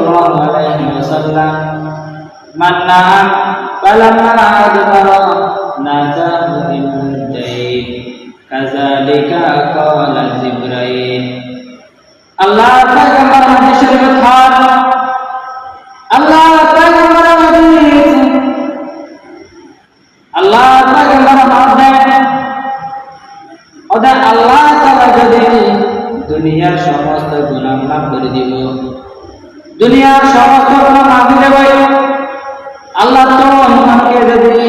الله عليه وسلم من نام فلما أدبر ناداه ابن الدين كذلك قال جبريل الله দুনিয়ার সমস্ত গুনাহ মাফ দেব আল্লাহ তো আমাকে যদি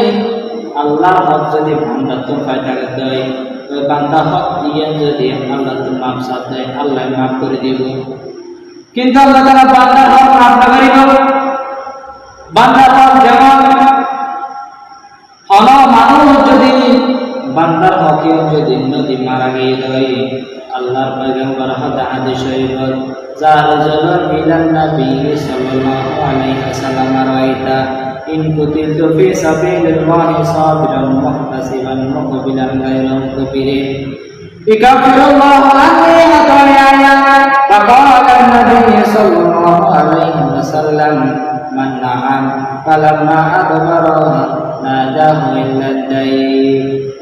আল্লাহ হক যদি বান্দা তো ফায়দা দেয় ওই বান্দা হক দিয়ে যদি আল্লাহ তো মাফ সাথ দেয়, আল্লাহ মাফ করে দিব। কিন্তু আল্লাহ তারা বান্দার হক মাফ না করিব বান্দার হক যেমন হল মানুষ যদি বান্দার হকে যদি নদী মারা গিয়ে দেয় আল্লাহর পয়গম্বর হদা হাদিস শরীফ Zahrazulun minan Nabi sallallahu alaihi wasallam raita in kutiltu fi sabilillahi sabiran muhtasiban muqbilan ghairu muqbilin. Ikafirullahu anni wa taliyayan Faqala Nabi sallallahu alaihi wasallam man na'am falamma adbarahu nadahu illa dai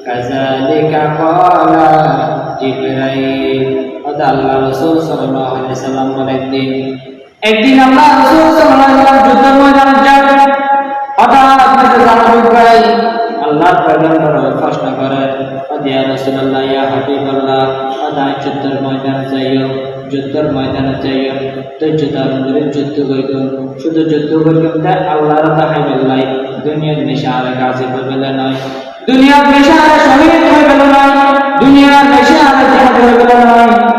kazalika qala Jibril. তা আল্লাহ রসুল সাল্লাল্লাহু আলাইহি সাল্লাম বলেন একদিন আল্লাহ রসুল সাল্লাল্লাহু আলাইহি সাল্লাম যুদ্ধের ময়দানে যান। হঠাৎ করে জানাবুল ভাই দুনিয়ার নেশারে কাজে শহীদ হয়ে গেল নয়। দুনিয়ার নেশারে জিহাদ হয়ে গেল নয়।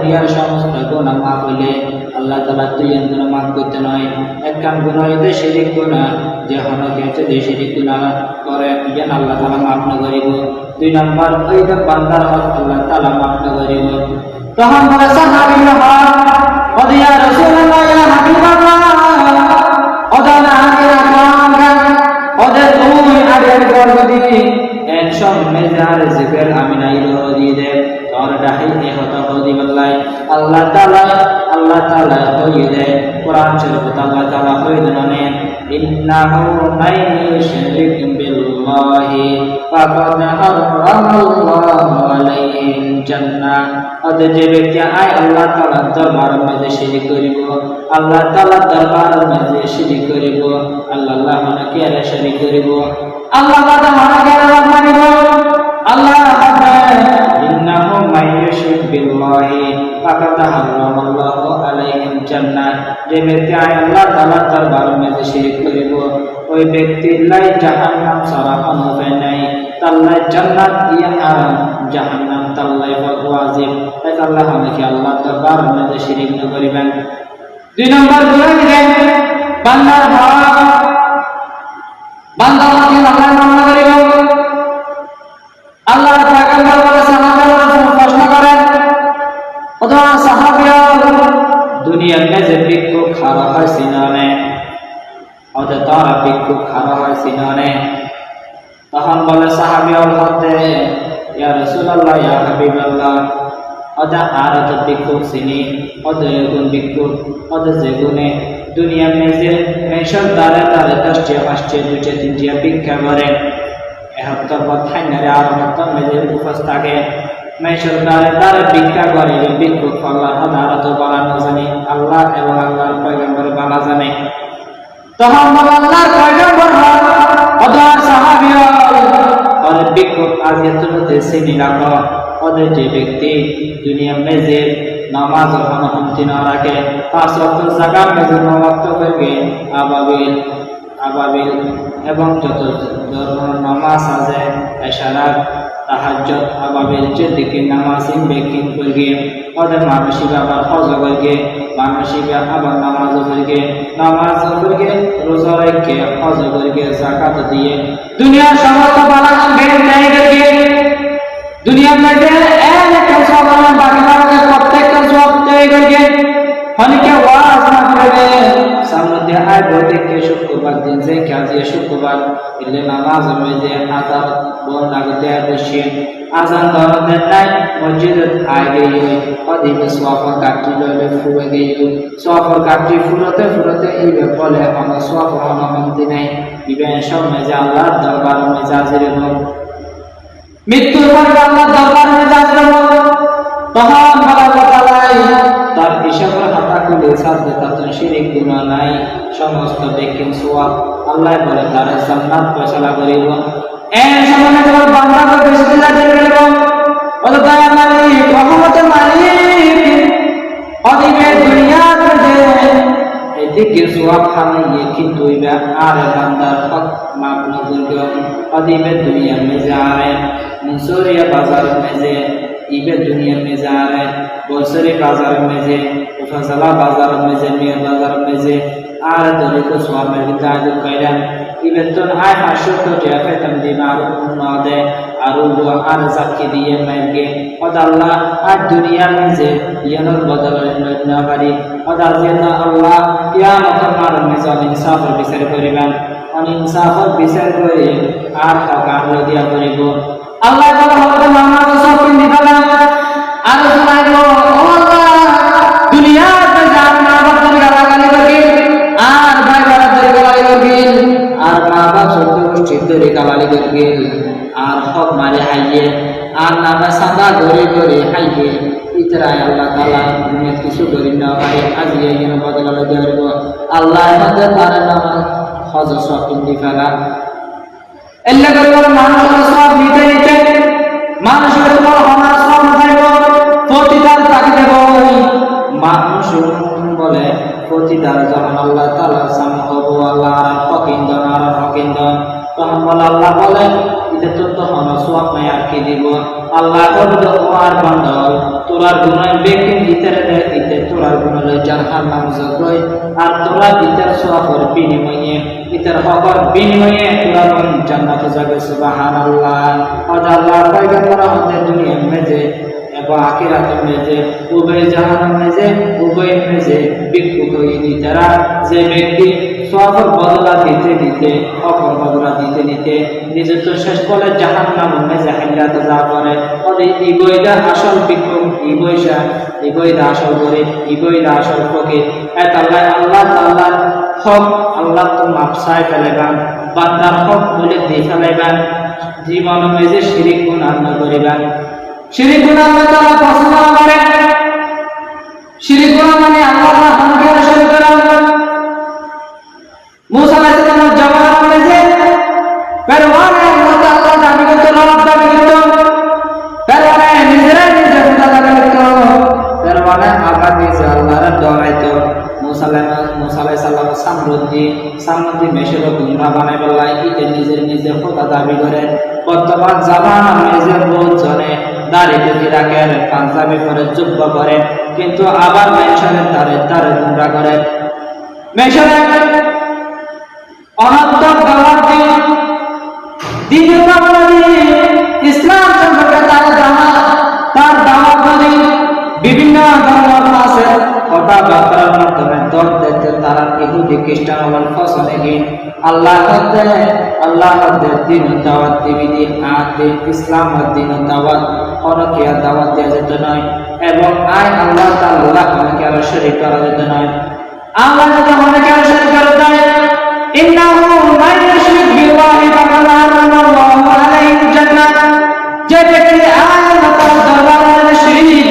হাতে দুনিয়ার সমস্ত গুনাহ মাফ হইলে আল্লাহ তাআলা দুই গুনাহ মাফ করতে নয়। এক কাম গুনাহ হইতে শিরিক গুনাহ যে হনকে যদি শিরিক গুনাহ করে ইয়ান আল্লাহ তালা মাফ না করিব। দুই নাম্বার, ওই যে বান্দার হক আল্লাহ তাআলা মাফ না করিব। তখন বলে, সাহাবীরা হক ইয়া হাবিবাল্লাহ ওদানা আগের কাম ওদের তুই আগের গর্ব দিবি মেজার জিকের আমি নাই দিয়ে দে। তোর ডাহি এ হত হদি বল্লাই। আল্লাহ তাআলা আল্লাহ তাআলা হই দে। কোরআন শরীফ আল্লাহ তাআলা হই দে মানে ইন্নাহু মান ইউশরিক বিল্লাহি ফাকাদ হারামাল্লাহু আলাইহি জান্নাহ। অত যে ব্যক্তি আয়, আল্লাহ তাআলা দরবার মধ্যে শিরিক করিব, আল্লাহ তাআলা দরবার মধ্যে শিরিক করিব, আল্লাহ আল্লাহ মানে কে আরে শিরিক করিব। আল্লাহ তাআলা মানে কে আরে মানিব। আল্লাহ ইন্নাহু মান বিল্লাহি ফাকাদ হারামাল্লাহু আলাইহি জান্নাহ যে ব্যক্তি আল্লাহ তাআলা দরবার মধ্যে শিরিক করিব, ওই ব্যক্তির লাই জাহান্নাম সারা হবে নাই। তাল্লাই জান্নাত ইয়া হারাম জাহান্নাম তাল্লাই ওয়াজিব। তাই আল্লাহ আমাকে আল্লাহ দরবার মধ্যে শিরিক না করিবেন। দুই নম্বর গুণা দিলেন, বান্দার হক বান্দা আল্লাহ মামলা অদা আর তো ভিক্ষুক চিনি অদ এগুন ভিক্ষুক অদ যেগুনে দুনিয়ার মেজে মেশর দ্বারে দ্বারে দশটিয়া পাঁচটিয়া দুইটিয়া তিনটিয়া ভিক্ষা করে। এহত্তর পর থাইনারে আর হত্তর মেজে উপোস থাকে। মেশর দ্বারে দ্বারে ভিক্ষা করে ভিক্ষুক আল্লাহ আদালত বলানো জানি, আল্লাহ এবং আল্লাহর পয়গম্বর বালা জানে। তখন আল্লাহর পয়গম্বর অদর সাহাবিয়া অনেক বিক্ষোভ আজ এতটাতে শ্রেণি রাখো। ওদের যে ব্যক্তি দুনিয়া মেজে নামাজ ওখানে হমতি না রাখে পাঁচ অক্ট জায়গা মেজে নবাক্ত করবে আবাবিল আবাবিল। এবং যত ধরনের নামাজ আছে এশারাত তাহাজ্জত আবাবিল যে দিকে নামাজ বেকিং করবে ওদের মানসিক আবার হজ করবে, মানসিক আবার নামাজ করবে নামাজ করবে, রোজা রেখে হজ করবে, জাকাত দিয়ে দুনিয়ার সমস্ত বালাস বের দুনিয়ার মধ্যে একটা বাকি মানুষের প্রত্যেকটা সব তৈরি করবে অনেকে ওয়াজ না করবে সামনে আয় বলতে কে শুক্রবার দিন যে কাজে শুক্রবার এলে নামাজ মধ্যে আজান বল লাগতে বসে আজান ধরতে নাই, মসজিদে আয় অধিক সফর কাটি লইলে ফুরে গিয়ে সফর কাটি ফুরতে ফুরতে এই বলে, আমার সফর অনুমতি নাই। ইবেন সব মেজে আল্লাহর দরবার মৃত্যুর পরে আল্লাহ দরবার মেজাজ তখন বলা তালাই তার হিসাবের হাতা খুলে সাজদে তাতে শিরিক গুণা নাই। সমস্ত দেখেন সোয়াব আল্লাহ বলে, তারা জান্নাত ফয়সালা করিব। এর সামনে তোমার বান্দাকে বিসমিল্লাহ দিয়ে গেল বলে, দয়া মালিক রহমতের মালিক অদিবে দুনিয়া যে এদিকে সোয়াব খানাইয়ে কিন্তু ইবা আর বান্দার হক মাপ নজর অদিবে দুনিয়া মেজে আরে মুসরিয়া বাজার মেজে ইবে দুনিয়া में जा रहे बोलसरी बाजार में जे उफसला बाजार में जे मिया बाजार में जे आर दरे को स्वामी विदाज कैलान इबे तो आय हाशो तो जेफे तम दिमाग न दे आरु वो आर जाके दिए मैं के और अल्लाह आज दुनिया में जे यनर बदल न पारी और अल्लाह अल्लाह कियामत मार में जो इंसाफ বিচার করিবেন অন ইনসাফ বিচার করে আর হক আর দিয়া করিব আল্লাহ তাআলা হযরত মুহাম্মদ সাল্লাল্লাহু আলাইহি ওয়াসাল্লাম আলোচনা করো ও আল্লাহ দুনিয়াতে যার মা বাপ তুমি গালাগালি করবি, আর ভাই ভাড়া ধরে গালাগালি করবি, আর মা বাপ সত্য গোষ্ঠী ধরে গালাগালি আর হক মারে হাইয়ে, আর নামে সাদা ধরে ধরে হাইয়ে আল্লাহ তাআলা দুনিয়া কিছু করি না পারে, আজ এই দিন বদলা দেব আল্লাহ মধ্যে তার নাম হজ সব এল্লা করে বলে মানুষের সব নিতে নিতে মানুষের তোমার হনার সব চাইব প্রতিদান তাকে দেব মানুষ বলে প্রতিদান যখন আল্লাহ তালা সাম হব আল্লাহ আর আর ফকিন্দন তখন বলে, আল্লাহ বলে এটা তো তখন সব নাই আর কি দিব? আল্লাহ আর বান্ধব তোরার গুণের ব্যক্তি ইতারে দেয় ইতে তোরার জানহার নাম জগই আর তোরা ইতার সফর বিনিময়ে, ইতার হকর বিনিময়ে তোরা মন জান্নাতে যাবে, সুবহানাল্লাহ। আর আল্লাহ পয়গম্বর আমাদের দুনিয়ার মেজে, এবং আখিরাতের মেজে, উভয় জাহানের মেজে, উভয় মেজে ভিক্ষুক হয়ে তারা যে ব্যক্তি সফর বদলা দিতে দিতে অপর বদলা দিতে দিতে নিজের তো শেষ করে জাহান নাম মেজে হাইলাতে যা করে ওদের ইগোইদা আসল ভিক্ষুক ইগোইসা ইগোইদা আসল করে ইগোইদা আসল ফকির। এক আল্লাহ আল্লাহ তাল্লাহ হক, আল্লাহ তো মাপসায় ফেলেবান বান্দার হক বলে দিয়ে ফেলাইবান। জীবন মেজে শিরিক গুণ আন্না করিবান। শিরিক গুণ পছন্দ সালাম সামরুদ্দি সামরুদ্দি মেশের গুমরা বানাই বলাই ইতে নিজে নিজে খোদা দাবি করে। বর্তমান জামানা মেজে বহুত জনে দাড়ি রাখেন পাঞ্জাবি পরে জুব্বা করে, কিন্তু আবার মেনশনের তারে তারে গুমরা করে। মেনশনে অনন্ত দিয়ে দ্বিতীয় ইসলাম ইহুদি খ্রিস্টান হল ফসলে গিয়ে আল্লাহ হদ্দে আল্লাহ হদ্দে দিন দাওয়াত দিবি দিন আতে ইসলাম দিন দাওয়াত, অনেকে আর দাওয়াত দেওয়া যেত নয়, এবং আয় আল্লাহ তাআলা অনেকে আর শরীক করা যেত নয়। আল্লাহ যদি অনেকে আর শরীক করা যায় ইন্নাহু মান ইউশরিক বিল্লাহি ফাকাদ হারাম আলাইহি জান্নাত। যে ব্যক্তি আল্লাহ তাআলা শিরিক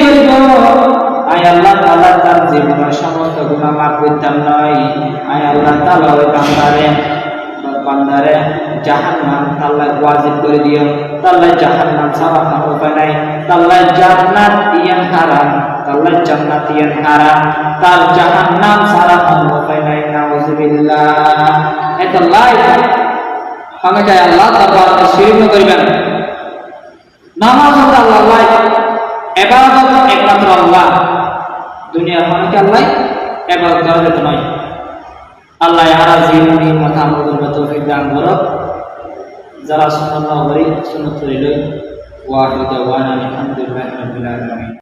আয় আল্লাহ জীবনের সমস্ত গুনাহ মাফ করতাম নয়। তাআলা ওই বান্দারে বান্দারে জাহান্নাম আল্লাহ ওয়াজিব করে দিও। আল্লাহ জাহান্নাম ছাড়া আর উপায় নাই। আল্লাহ জান্নাত ইয়ান হারাম আল্লাহ জান্নাত ইয়ান হারাম। তার জাহান্নাম ছাড়া আর উপায় নাই, নাউজুবিল্লাহ। এটা লাইফ সঙ্গে যায় আল্লাহ তারপর শিরিক করিবেন। নামাজ হচ্ছে আল্লাহ লাইফ এবাদত একমাত্র আল্লাহ। দুনিয়ার মানুষকে আল্লাহ এবার করা যেত নয়। আল্লাহ আরা জীবনী মাথা আমল তৌফিক দান করো। যারা সুন্নাত করি, সুন্নাত করিল ওয়াহিদ ওয়ান আলহামদুলিল্লাহ